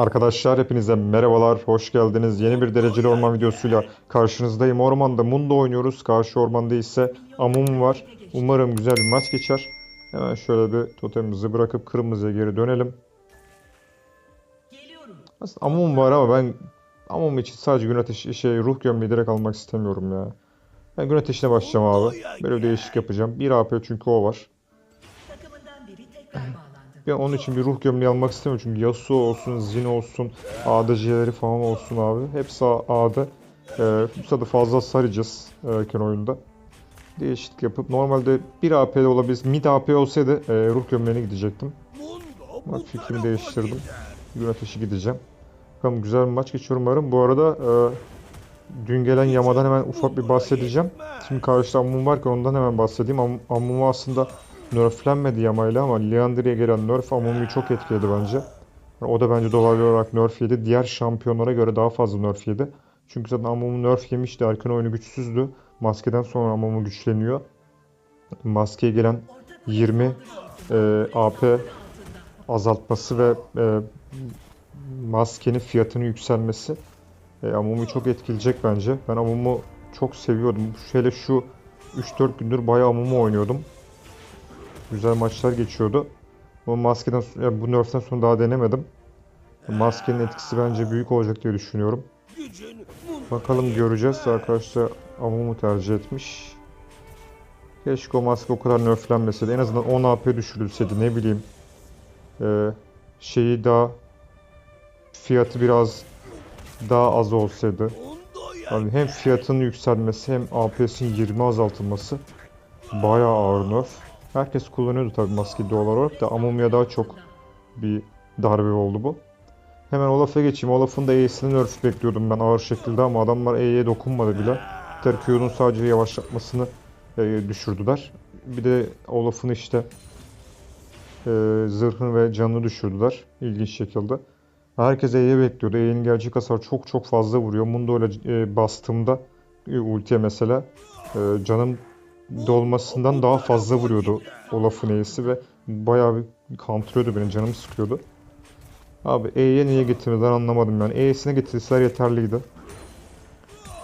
Arkadaşlar hepinize merhabalar, hoş geldiniz. Yeni bir dereceli orman videosuyla karşınızdayım. Ormanda Mundo oynuyoruz. Karşı ormanda ise Amum var. Umarım güzel bir maç geçer. Hemen şöyle bir totemimizi bırakıp kırmızıya geri dönelim. Aslında Amum var ama ben Amum için sadece gün ateşi, şey, ruh gömleği direkt almak istemiyorum ya. Ben gün ateşine başlayacağım abi. Böyle bir değişik yapacağım. 1 AP çünkü o var. Ben onun için bir ruh gömleği almak istemiyorum çünkü Yasuo olsun, Zin olsun, ADC'leri falan olsun abi. Hepsi A'da. Ee, bu sırada fazla saracağız erken oyunda. Değişiklik yapıp normalde bir AP'de olabilir. Mid AP olsaydı e, ruh gömleğine gidecektim. Bak fikrimi değiştirdim. Gün ateşi gideceğim. Bakalım güzel bir maç geçiyorum umarım. Bu arada e, dün gelen yamadan hemen ufak bir bahsedeceğim. Şimdi karşıda Ammum varken ondan hemen bahsedeyim. Am Ammum aslında nerflenmedi yamayla ama Liandry'e gelen nerf Ammum'u çok etkiledi bence. O da bence dolaylı olarak nerf yedi. Diğer şampiyonlara göre daha fazla nerf yedi. Çünkü zaten Ammum nerf yemişti. Erken oyunu güçsüzdü. Maskeden sonra Ammum'u güçleniyor. Maskeye gelen 20 e, AP azaltması ve e, maskenin fiyatının yükselmesi e, Amum'u çok etkileyecek bence. Ben Amum'u çok seviyordum. Şöyle şu 3-4 gündür bayağı Amum'u oynuyordum. Güzel maçlar geçiyordu. Bu maskeden sonra- ya bu nerf'ten sonra daha denemedim. Maskenin etkisi bence büyük olacak diye düşünüyorum. Bakalım göreceğiz. Arkadaşlar Amum'u tercih etmiş. Keşke o maske o kadar nerflenmeseydi. En azından 10 AP düşürülseydi ne bileyim. Ee, şeyi daha fiyatı biraz daha az olsaydı. Yani hem fiyatının yükselmesi hem AP'sinin 20 azaltılması bayağı ağır nerf. Herkes kullanıyordu tabii maskeyi doğal olarak da Amumu'ya daha çok bir darbe oldu bu. Hemen Olaf'a geçeyim. Olaf'ın da E'sini nerf bekliyordum ben ağır şekilde ama adamlar E'ye dokunmadı bile. Q'nun sadece yavaşlatmasını e, düşürdüler. Bir de Olaf'ın işte e, zırhını ve canını düşürdüler ilginç şekilde. Herkes E'ye bekliyordu. E'nin gerçek hasar çok çok fazla vuruyor. Mundo öyle e, bastığımda e, ultiye mesela e, canım dolmasından daha fazla vuruyordu Olaf'ın E'si ve bayağı bir counter'ıyordu beni. Canımı sıkıyordu. Abi E'ye niye getirmediler anlamadım yani. E'sine getirseler yeterliydi.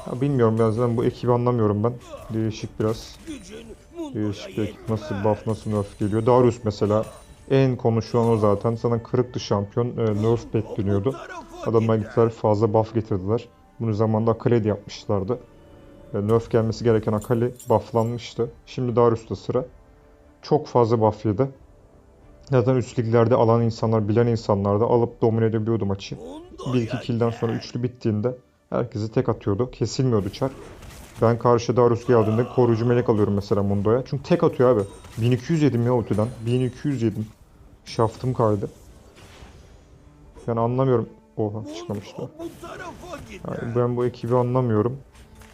Ya bilmiyorum ben zaten bu ekibi anlamıyorum ben. Değişik biraz. Değişik bir ekip. Nasıl buff nasıl nerf geliyor. Darius mesela en konuşulan o zaten. Sana kırıktı şampiyon. E, nerf bekleniyordu. Adamlar gittiler fazla buff getirdiler. Bunu zamanda de yapmışlardı. Nerf gelmesi gereken Akali bufflanmıştı. Şimdi Darius'ta sıra. Çok fazla buff yedi. Zaten üst liglerde alan insanlar, bilen insanlar da alıp domine edebiliyordu maçı. 1-2 kill'den sonra üçlü bittiğinde herkesi tek atıyordu. Kesilmiyordu çar. Ben karşı Darius geldiğinde koruyucu melek alıyorum mesela Mundo'ya. Çünkü tek atıyor abi. 1200 yedim ya ultiden. 1200 yedim. Şaftım kaydı. Yani anlamıyorum. Oha çıkmamıştı. Yani ben bu ekibi anlamıyorum.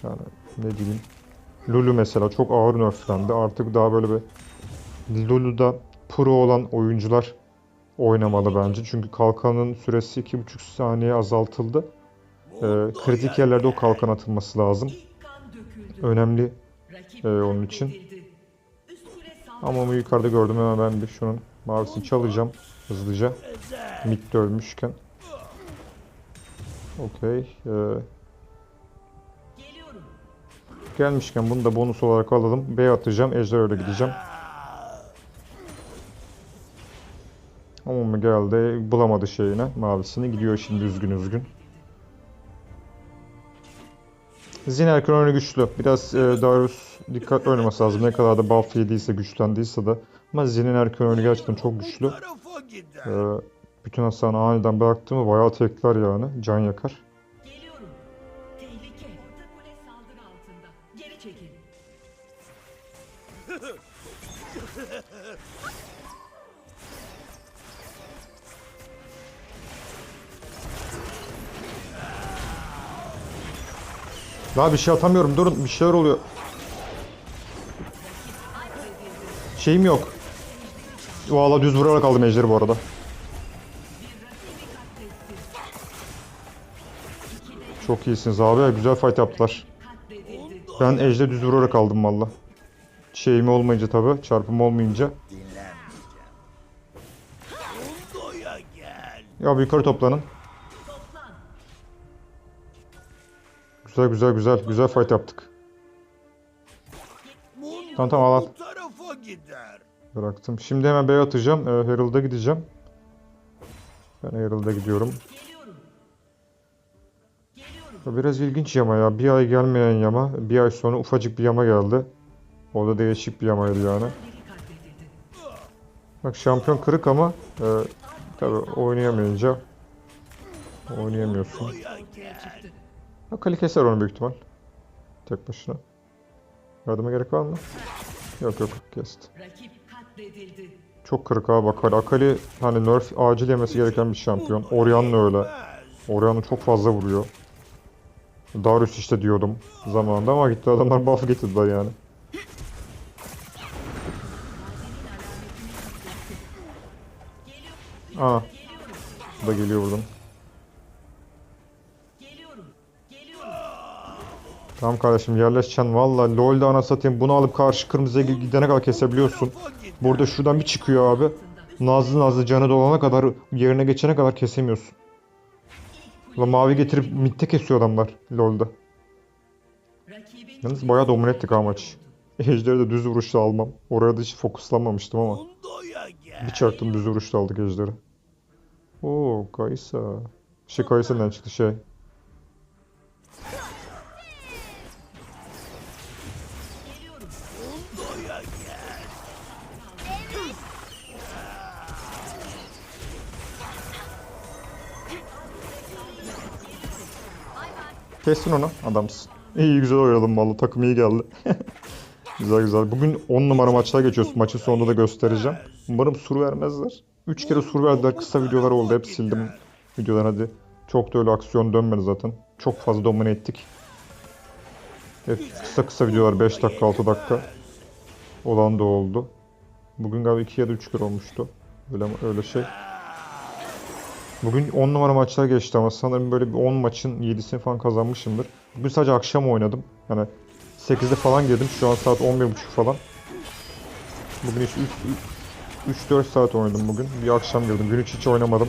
Yani ne diyeyim. Lulu mesela çok ağır nerflendi. Artık daha böyle bir Lulu'da pro olan oyuncular oynamalı bence. Çünkü kalkanın süresi 2,5 saniye azaltıldı. Ee, kritik yerlerde o kalkan atılması lazım. Önemli e, onun için. Ama onu yukarıda gördüm hemen ben bir şunun mavisini çalacağım hızlıca. Mid de. Okey. Ee. Gelmişken bunu da bonus olarak alalım. B atacağım. Ejder öyle gideceğim. Ama mı geldi? Bulamadı şeyine. Mavisini. Gidiyor şimdi üzgün üzgün. Zin erken oyunu güçlü. Biraz e, Darius dikkatli oynaması lazım. Ne kadar da buff yediyse, güçlendiyse de. Ama Zin'in erken oyunu gerçekten çok güçlü. Ee, bütün hasarını aniden bıraktı mı bayağı tekler yani. Can yakar. Daha bir şey atamıyorum. Durun bir şeyler oluyor. Şeyim yok. Valla düz vurarak aldım ejderi bu arada. Çok iyisiniz abi. Güzel fight yaptılar. Ben ejder düz vurarak aldım valla. Şeyim olmayınca tabi. Çarpım olmayınca. Ya bir yukarı toplanın. Güzel güzel güzel. Güzel fight yaptık. Tamam, tamam, al, al. Bıraktım. Şimdi hemen B'ye atacağım. Ee, Herald'a gideceğim. Ben Herald'a gidiyorum. Biraz ilginç yama ya. Bir ay gelmeyen yama. Bir ay sonra ufacık bir yama geldi. O da değişik bir yamaydı yani. Bak şampiyon kırık ama e, tabi oynayamayınca oynayamıyorsun. Akali keser onu büyük ihtimal. Tek başına. Yardıma gerek var mı? Yok yok kesti. Çok kırık abi Akali. Akali hani nerf acil yemesi gereken bir şampiyon. Orianna öyle. Orianna çok fazla vuruyor. Darius işte diyordum zamanında ama gitti adamlar buff getirdiler yani. Aa. Bu da geliyor buradan. Tamam kardeşim yerleşeceksin. Valla LoL'de ana satayım. Bunu alıp karşı kırmızıya gidene kadar kesebiliyorsun. Burada şuradan bir çıkıyor abi. Nazlı nazlı canı dolana kadar yerine geçene kadar kesemiyorsun. Ulan mavi getirip midde kesiyor adamlar LoL'da. Yalnız bayağı domine ettik ha maç. Ejder'i de düz vuruşla almam. Oraya da hiç fokuslanmamıştım ama. Bir çarptım düz vuruşla aldık Ejder'i. Oo Kaysa. Şey Kaysa'dan çıktı şey. Kestin onu adamsın. İyi güzel oynadım vallahi takım iyi geldi. güzel güzel. Bugün 10 numara maçlar geçiyoruz. Maçın sonunda da göstereceğim. Umarım sur vermezler. 3 kere sur verdiler. Kısa videolar oldu. Hep sildim videodan hadi. Çok da öyle aksiyon dönmedi zaten. Çok fazla domine ettik. Hep kısa kısa videolar 5 dakika 6 dakika. Olan da oldu. Bugün galiba 2 ya da 3 kere olmuştu. Öyle, öyle şey. Bugün 10 numara maçlar geçti ama sanırım böyle bir 10 maçın 7'sini falan kazanmışımdır. Bugün sadece akşam oynadım. Yani 8'de falan girdim. Şu an saat 11.30 falan. Bugün hiç 3-4 saat oynadım bugün. Bir akşam girdim. Gün içi hiç oynamadım.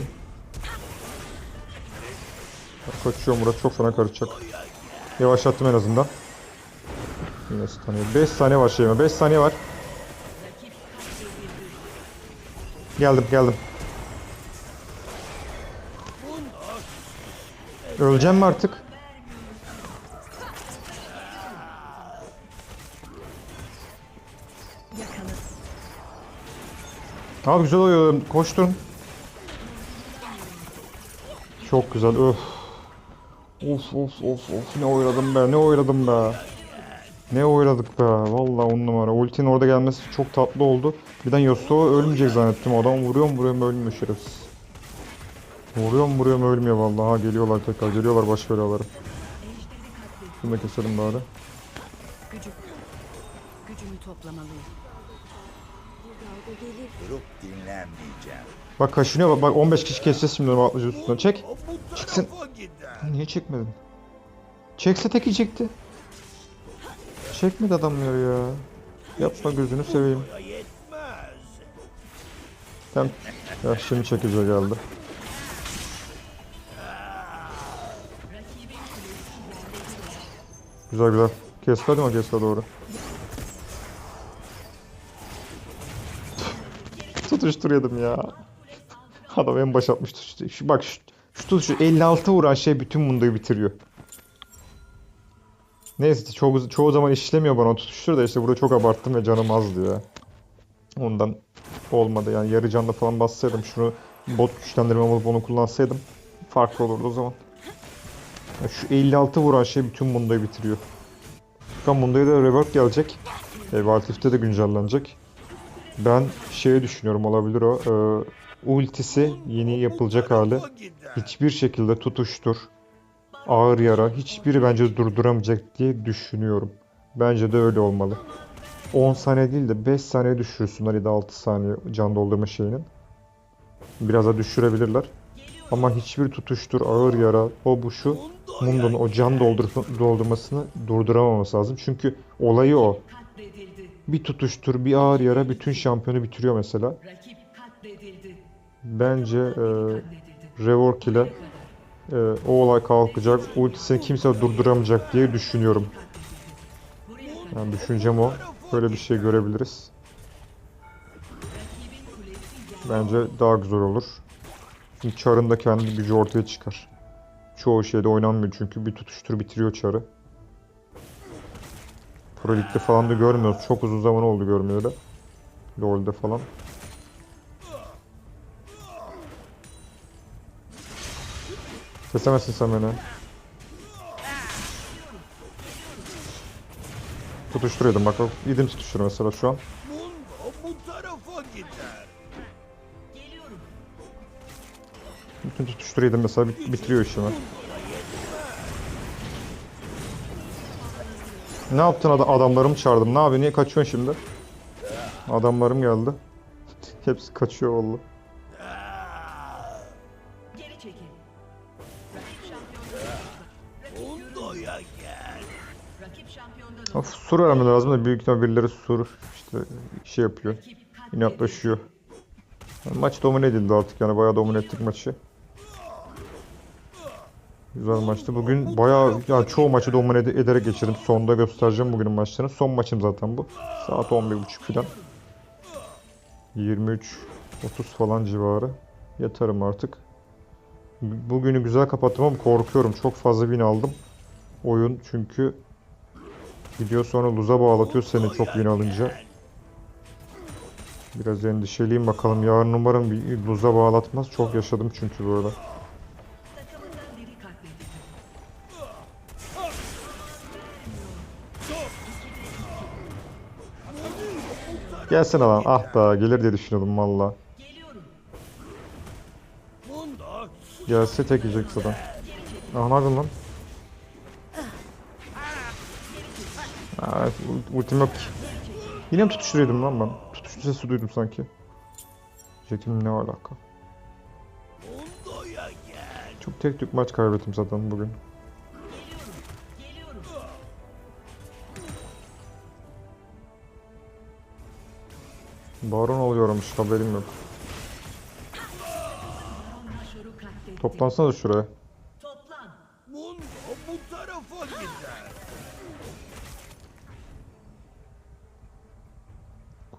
Kaçıyorum Murat çok fena karışacak. Yavaşlattım en azından. Yine saniye. 5 saniye var şeyime. 5 saniye var. Geldim geldim. Öleceğim mi artık? Abi güzel oynuyorum. Koştun. Çok güzel. Öf. Of of of of ne oynadım be ne oynadım be. Ne oynadık be. Vallahi on numara. Ultinin orada gelmesi çok tatlı oldu. Birden Yasuo ölmeyecek zannettim. Adam vuruyorum vuruyorum ölmüyor şerefsiz. Vuruyorum vuruyorum ölmüyor vallahi. Ha geliyorlar tekrar. Geliyorlar baş belaları. Şunu da keselim bari. Gücüm. Gücümü toplamalıyım. Durup dinlenmeyeceğim. Bak kaşınıyor bak. Bak 15 kişi keseceğiz şimdi atlıcı üstünden. Çek. Çıksın. Niye çekmedin? Çekse teki çekti. Çekmedi adamları ya. Yapma gözünü seveyim. Tamam. Ya şimdi çekici geldi. Güzel güzel. Kesmedi mi? Kesme doğru. Tutuşturuyordum ya. Adam en baş atmış. Şu, bak şu, şu tutuşu 56 vuran şey bütün mundoyu bitiriyor. Neyse çoğu, çoğu zaman işlemiyor bana tutuştur da işte burada çok abarttım ve canım azdı ya. Ondan olmadı yani yarı canlı falan bassaydım şunu bot güçlendirme alıp onu kullansaydım farklı olurdu o zaman. Şu 56 vuran şey bütün mundoyu bitiriyor. Bakalım mundoya da rework gelecek. E, Valtif'te de güncellenecek. Ben şeyi düşünüyorum olabilir o. e, ultisi yeni yapılacak hali. Hiçbir şekilde tutuştur, ağır yara hiçbiri bence durduramayacak diye düşünüyorum. Bence de öyle olmalı. 10 saniye değil de 5 saniye düşürsünler ya da 6 saniye can doldurma şeyinin. Biraz da düşürebilirler. Ama hiçbir tutuştur, ağır yara, o bu şu Mundo'nun o can doldur- doldurmasını durduramaması lazım. Çünkü olayı o. Bir tutuştur, bir ağır yara bütün şampiyonu bitiriyor mesela. Bence e, rework ile e, o olay kalkacak. Ultisini kimse durduramayacak diye düşünüyorum. Yani düşüncem o. Böyle bir şey görebiliriz. Bence daha güzel olur. Çünkü Char'ın kendi gücü ortaya çıkar. Çoğu şeyde oynanmıyor çünkü bir tutuştur bitiriyor Char'ı. Pro Lig'de falan da görmüyoruz. Çok uzun zaman oldu görmeyeli. LoL'de falan. Kesemezsin sen beni. Tutuşturuyordum bak. Yedim tutuştur mesela şu an. Bütün tutuşturuyordum mesela bit- bitiriyor işimi. Ne yaptın ad- adamlarımı çağırdım. Ne yapıyorsun? Niye kaçıyorsun şimdi? Adamlarım geldi. Hepsi kaçıyor valla. Geri çekil. Rakip şampiyondan uzaklaşma. Mundo'ya gel. Rakip şampiyondan Of sur aramıyor lazım da büyük ihtimal birileri sur işte şey yapıyor. İnatlaşıyor. Yani maç domine edildi artık yani bayağı domine ettik maçı. Güzel maçtı. Bugün bayağı yani çoğu maçı domine ede- ederek geçirdim. Sonda göstereceğim bugünün maçlarını. Son maçım zaten bu. Saat 11.30 falan. 23 30 falan civarı. Yatarım artık. Bugünü güzel kapattım ama korkuyorum. Çok fazla win aldım. Oyun çünkü gidiyor sonra luza bağlatıyor seni çok win alınca. Biraz endişeliyim bakalım. Yarın umarım bir luza bağlatmaz. Çok yaşadım çünkü böyle. Gelsin adam. Ah da gelir diye düşünüyordum valla. Gelse tek yiyecek zaten. Ah ne lan? Ult- ultim yok ki. Yine mi tutuşturuyordum lan ben? Tutuştu sesi duydum sanki. Jetim ne alaka? Çok tek tük maç kaybettim zaten bugün. Baron oluyormuş haberim yok. Toplansana şuraya. Toplan. Mundo bu tarafa gider.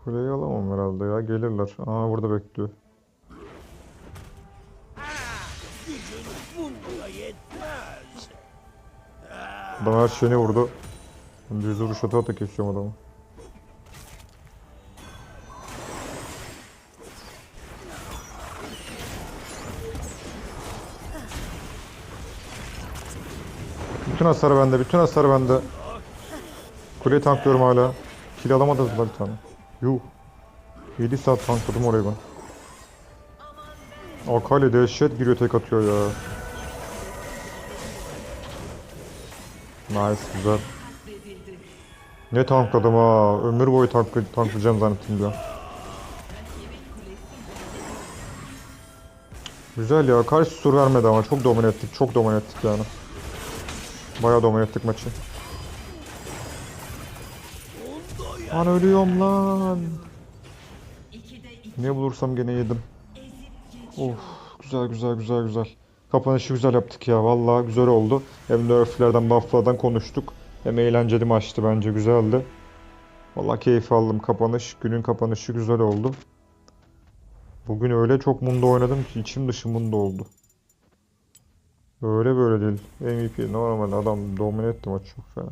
Kuleyi alamam herhalde ya. Gelirler. Aa burada bekliyor. Adam her şeyini vurdu. Düz vuruş ata ata kesiyorum adamı. Bütün hasar bende, bütün hasar bende. Kuleyi tanklıyorum hala. Kill alamadınız mı bir tane? Yuh. 7 saat tankladım orayı ben. Akali dehşet giriyor tek atıyor ya. Nice güzel. Ne tankladım ha. Ömür boyu tanklı, tanklayacağım zannettim ya. Güzel ya. Karşı sur vermedi ama çok domine ettik. Çok domine ettik yani. Bayağı domine ettik maçı. Lan ölüyorum lan. Ne bulursam gene yedim. Of güzel güzel güzel güzel. Kapanışı güzel yaptık ya. Vallahi güzel oldu. Hem nerflerden bufflardan konuştuk. Hem eğlenceli maçtı bence güzeldi. Vallahi keyif aldım. Kapanış, günün kapanışı güzel oldu. Bugün öyle çok mundo oynadım ki içim dışı mundo oldu. Öyle böyle değil. MVP normal adam domine etti maçı çok fena.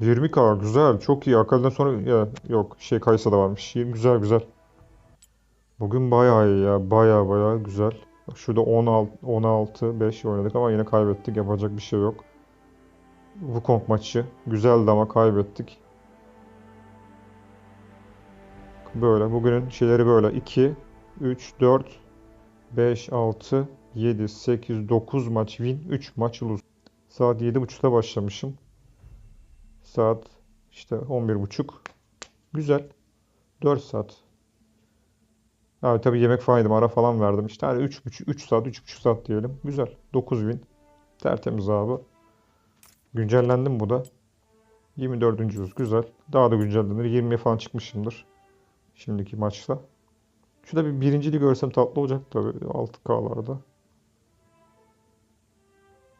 20k güzel çok iyi. Akali'den sonra ya yok şey Kaysa da varmış. 20 güzel güzel. Bugün bayağı iyi ya. Bayağı bayağı güzel. Şurada 16 16 5 oynadık ama yine kaybettik. Yapacak bir şey yok. Wukong maçı güzeldi ama kaybettik. Böyle bugünün şeyleri böyle 2 3 4 5 6 7 8 9 maç win 3 maç lose. Saat 7.30'da başlamışım. Saat işte 11.30. Güzel. 4 saat. Abi tabii yemek falan yedim. Ara falan verdim. İşte hani 3,5 3 saat, 3,5 saat diyelim. Güzel. 9000. Tertemiz abi. Güncellendim bu da. 24. yüz. Güzel. Daha da güncellenir. 20'ye falan çıkmışımdır. Şimdiki maçta. Şurada bir birinciliği görsem tatlı olacak tabii. 6K'larda.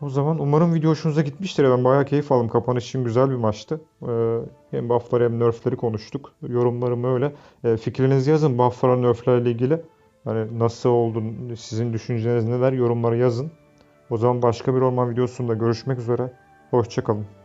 O zaman umarım video hoşunuza gitmiştir. Ben bayağı keyif aldım. Kapanış için güzel bir maçtı. Ee, hem buff'ları hem nerf'leri konuştuk. Yorumlarım öyle. Ee, fikrinizi yazın buff'larla nerf'lerle ilgili. Hani nasıl oldu, sizin düşünceleriniz neler yorumlara yazın. O zaman başka bir orman videosunda görüşmek üzere. Hoşçakalın.